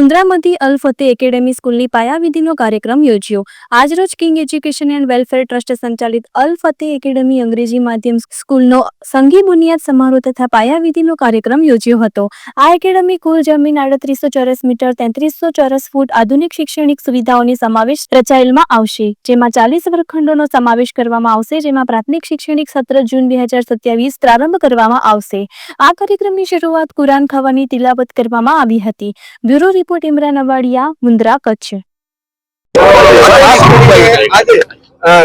મુન્દ્રામતી અલ Fateh academy સ્કૂલની પાયાવિધિનો કાર્યક્રમ યોજ્યો. આજરોજ King education and welfare trust સંચાલિત અલ ફતેહ એકેડેમી અંગ્રેજી માધ્યમ સ્કૂલનો સંઘી બુનિયાદ સમારોહ તથા પાયાવિધિનો કાર્યક્રમ યોજ્યો હતો. આ એકેડેમી કુલ જમીન આડત્રીસો ચોરસ મીટર તેત્રીસો ચોરસ ફૂટ આધુનિક શૈક્ષણિક સુવિધાઓની સમાવેશ રચાયેલમાં આવશે, જેમાં ચાલીસ વર્ગખંડોનો સમાવેશ કરવામાં આવશે, જેમાં પ્રાથમિક શૈક્ષણિક સત્ર જૂન બે હજાર સત્યાવીસ પ્રારંભ કરવામાં આવશે. આ કાર્યક્રમની શરૂઆત કુરાન ખાવાની તિલાવત કરવામાં આવી હતી. Bureau report Imran Awadiya Mundra Kutch.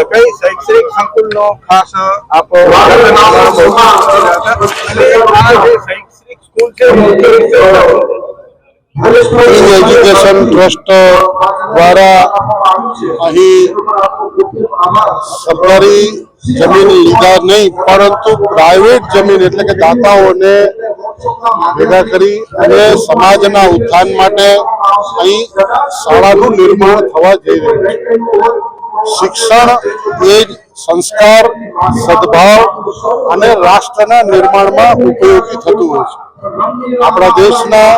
કઈ શૈક્ષણિક સંકુલનો ખાસ આપ શૈક્ષણિક સ્કૂલ છે એજ્યુકેશન ટ્રસ્ટ દ્વારા અહીં સરકારી જમીન લીધા નહીં પરંતુ પ્રાઇવેટ જમીન એટલે કે દાતાઓને ભેગા કરી અને સમાજના ઉત્થાન માટે અહીં શાળાનું નિર્માણ થવા જઈ રહ્યું છે. શિક્ષણ એ જ સંસ્કાર, સદભાવ અને રાષ્ટ્રના નિર્માણમાં ઉપયોગી થતું હોય છે. આપણા દેશના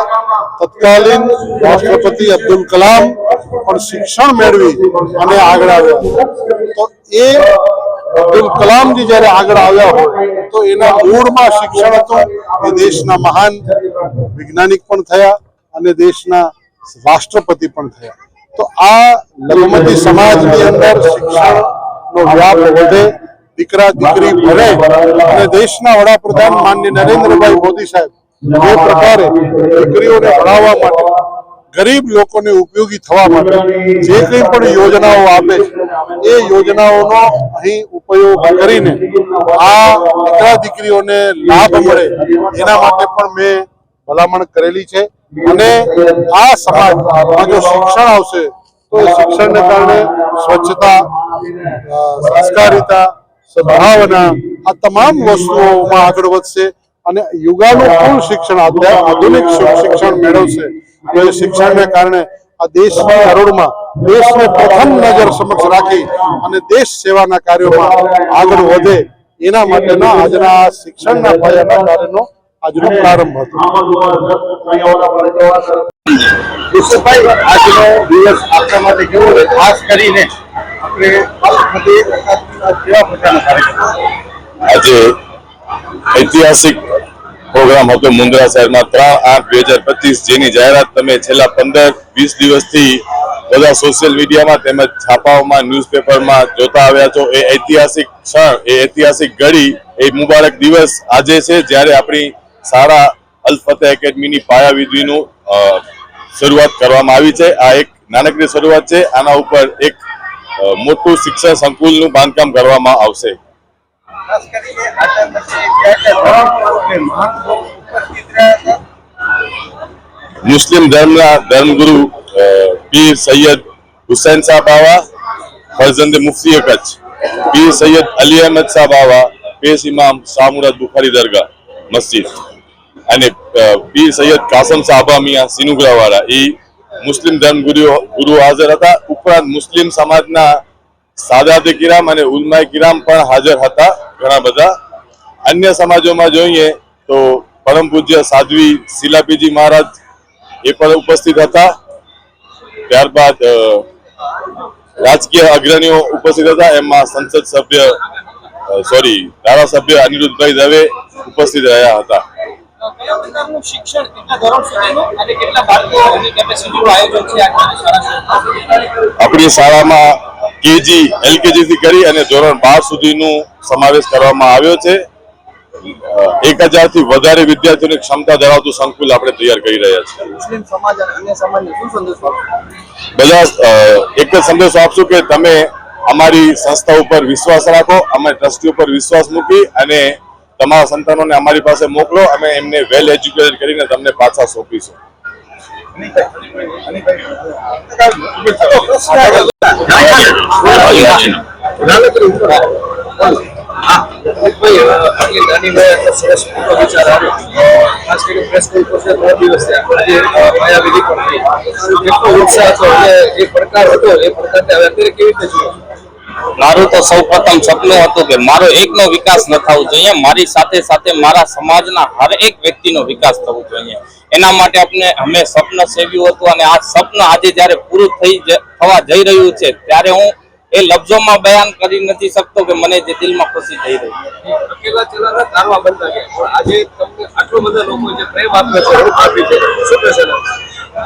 તત્કાલીન રાષ્ટ્રપતિ અબ્દુલ કલામ પણ શિક્ષણ મેળવી અને આગળ આવ્યા. તો એ અબ્દુલ કલામજી જ્યારે આગળ આવ્યા હોય, તો એના મૂળમાં શિક્ષણ હતું. એ દેશના મહાન વૈજ્ઞાનિક પણ થયા અને દેશના રાષ્ટ્રપતિ પણ થયા. તો આ લઘુમતી સમાજની અંદર શિક્ષણનો વ્યાપ વધે, દીકરા, દીકરી ભણે અને દેશના વડાપ્રધાન માનની નરેન્દ્રભાઈ મોદી સાહેબ જે પ્રકારે દીકરીઓને ભણાવવા માટે ગરીબ લોકોને ઉપયોગી થવા માટે જે કંઈ પણ યોજનાઓ આપે એ યોજનાઓનો અહીં ઉપયોગ કરીને આ દીકરા દીકરીઓને લાભ મળે, એના માટે પણ મેં ભલામણ કરેલી છે. અને આ સમાજમાં જો શિક્ષણ આવશે, તો શિક્ષણને કારણે સ્વચ્છતા સંસ્કારિતા, સદભાવના, આ તમામ વસ્તુઓમાં આગળ વધશે. અને યુગાનુકૂળ શિક્ષણ આધુનિક શિક્ષણ મેળવશે. તો એ શિક્ષણને કારણે આ દેશની હરોળમાં દેશને પ્રથમ નજર સમક્ષ રાખી અને દેશ સેવાના કાર્યોમાં આગળ વધે એના માટેના આજના આ શિક્ષણના પાયાના કાર્યનો આજનો પ્રારંભ હતો. વિશ્વભાઈ આજનો દિવસ આપણા માટે કેવો છે? ખાસ કરીને આપણે બધી પ્રકારના કાર્યક્રમ. આજે ઐતિહાસિક પ્રોગ્રામ હતો મુન્દ્રા શહેરમાં ત્રણ આઠ બે હજાર પચીસ જેની જાહેરાત તમે છેલ્લા પંદર, વીસ દિવસથી બધા સોશિયલ મીડિયામાં તેમજ છાપાઓમાં ન્યૂઝપેપરમાં જોતા આવ્યા છો. એ ઐતિહાસિક ક્ષણ, એ ઐતિહાસિક ઘડી, એ મુબારક દિવસ આજે છે જ્યારે આપણી શાળા અલ ફતેહ એકેડમીની પાયાવિધિનું શરૂઆત કરવામાં આવી છે. આ એક નાનકડી શરૂઆત છે. આના ઉપર એક મોટું શિક્ષણ સંકુલનું બાંધકામ કરવામાં આવશે. ખાસ કરીને ધર્મ ઉપસ્થિત રહ્યા હતા. મુસ્લિમ ધર્મના ધર્મગુરુ પીર સૈયદ હુસૈન સાહેબ આવા ફરજંદ મુફ્તી કચ્છ પીર સૈયદ અલી અહેમદ શાહ આવા પેશ ઇમામ શાહ બુખારી દરગાહ મસ્જિદ. અને પીર સૈયદ કાસમ સાહબા મિયા સિનુગ્રાવાળા એ મુસ્લિમ ધર્મગુરુ ગુરુ હાજર હતા. ઉપરાંત મુસ્લિમ સમાજના સાદાતે કિરામ અને ઉલમાએ કિરામ પણ હાજર હતા ઘણા બધા. અન્ય સમાજોમાં જોઈએ તો પરમ પૂજ્ય સાધ્વી શિલાપીજી મહારાજ એ પણ ઉપસ્થિત હતા. ત્યારબાદ રાજકીય અગ્રણીઓ ઉપસ્થિત હતા. એમાં સંસદ સભ્ય સોરી ધારાસભ્ય અનિરુદ્ધભાઈ દવે ઉપસ્થિત રહ્યા હતા. આપણી શાળામાં કેજી એલકેજી થી કરી અને ધોરણ બાર સુધીનું સમાવેશ કરવામાં આવ્યો છે. એક હજારથી વધારે વિદ્યાર્થીઓની ક્ષમતા ધરાવતું સંકુલ આપણે તૈયાર કરી રહ્યા છીએ? બધા એક જ સંદેશો આપશું કે તમે અમારી સંસ્થા ઉપર વિશ્વાસ રાખો અમારી ટ્રસ્ટી ઉપર વિશ્વાસ મૂકી અને તમારા સંતાનોને અમારી પાસે મોકલો અમે એમને વેલ એજ્યુકેટેડ કરીને તમને પાછા સોંપીશું. એ પડકાર હતો એ હવે અત્યારે કેવી રીતે છો? મારું તો સૌ પ્રથમ સપનું હતું કે મારો એકનો વિકાસ ન થવો જોઈએ, મારી સાથે સાથે મારા સમાજના હર એક વ્યક્તિનો વિકાસ થવો જોઈએ. એના માટે આપણે અમે સપન સેવ્યું હતું અને આ સપન આજે જ્યારે પૂરું થઈ થવા જઈ રહ્યું છે, ત્યારે હું એ લફ્ઝોમાં બયાન કરી નથી શકતો કે મને જે દિલમાં ખુશી થઈ રહી છે.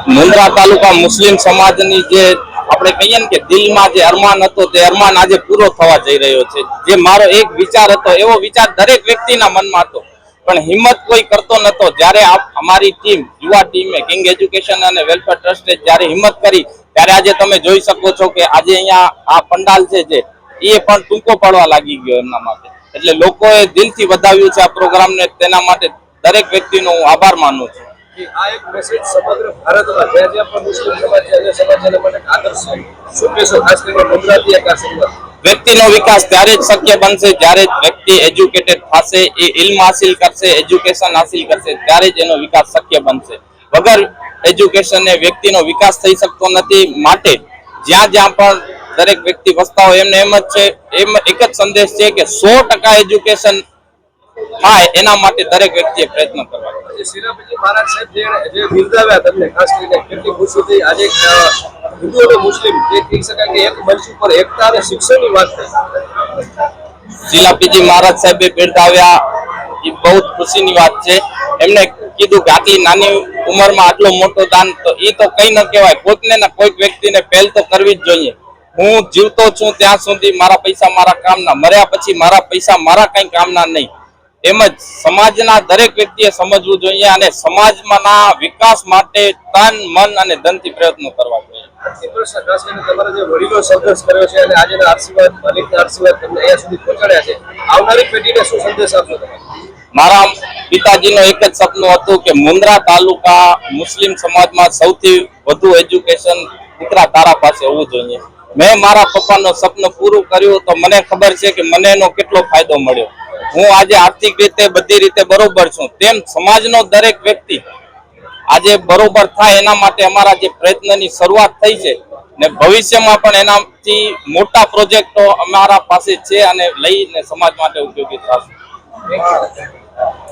મુન્દ્રા તાલુકા મુસ્લિમ સમાજની જે આપણે કહીએ ને કે દિલમાં જે અરમાન હતો તે અરમાન આજે પૂરો થવા જઈ રહ્યો છે. જે મારો એક વિચાર હતો, એવો વિચાર દરેક વ્યક્તિના મનમાં હતો. પણ હિંમત કોઈ કરતો નતો જ્યારે અમારી ટીમ યુવા ટીમે કિંગ એજ્યુકેશન અને વેલફેર ટ્રસ્ટે જ્યારે હિંમત કરી, ત્યારે આજે તમે જોઈ શકો છો કે આજે અહીંયા આ પંડાલ છે જે, એ પણ ટૂંકો પડવા લાગી ગયો એમના માટે. એટલે લોકોએ દિલથી વધાવ્યું છે આ પ્રોગ્રામને તેના માટે દરેક વ્યક્તિનો હું આભાર માનું છું. વ્યક્તિનો વિકાસ ત્યારે જ શક્ય બનશે જ્યારે વ્યક્તિ એજ્યુકેટેડ થશે, એ ઇલ્મ હાસિલ કરશે એજ્યુકેશન હાસિલ કરશે, ત્યારે જ એનો વિકાસ શક્ય બનશે. વગર એજ્યુકેશન એ વ્યક્તિનો વિકાસ થઈ શકતો નથી, માટે જ્યાં જ્યાં પણ દરેક વ્યક્તિ વસતા હોય, એમને એમ જ છે, એમ એક જ સંદેશ છે કે સો ટકા એજ્યુકેશન થાય એના માટે દરેક વ્યક્તિએ પ્રયત્ન કરવા જોઈએ. મહારાજ સાહેબ જે જે બિરદાવ્યા તમને ખાસ કરીને કેટલી ખુશી થઈ આજે હિન્દુ અને મુસ્લિમ જે કહી શકાય કે એક મંચ ઉપર એકતા અને શિક્ષણની વાત થઈ શિલાપીજી મહારાજ સાહેબે બિરદાવ્યા એ બહુ ખુશીની વાત છે. એમને કીધું કે આટલી નાની ઉંમરમાં આટલો મોટો દાન તો એ તો કઈ ન કહેવાય કોઈકને ને કોઈક વ્યક્તિને પહેલ તો કરવી જ જોઈએ. હું જીવતો છું ત્યાં સુધી મારા પૈસા મારા કામના મર્યા પછી મારા પૈસા મારા કઈ કામના નહીં. એમ જ સમાજના દરેક વ્યક્તિએ સમજવું જોઈએ અને સમાજમાંના વિકાસ માટે તન મન અને ધનથી પ્રયત્નો કરવા જોઈએ. મારા પિતાજીનો એક જ સપનું હતું કે મુન્દ્રા તાલુકા મુસ્લિમ સમાજમાં સૌથી વધુ એજ્યુકેશન દીકરા તારા પાસે હોવું જોઈએ. મેં મારા પપ્પાનું સપનું પૂરું કર્યું તો મને ખબર છે કે મને એનો કેટલો ફાયદો મળ્યો. હું આજે આર્થિક રીતે બધી રીતે બરોબર છું. તેમ સમાજનો દરેક વ્યક્તિ આજે બરોબર થાય એના માટે અમારા જે પ્રયત્નની શરૂઆત થઈ છે ને ભવિષ્યમાં પણ એનાથી મોટા પ્રોજેક્ટો અમારા પાસે છે અને લઈને સમાજ માટે ઉપયોગી થશે.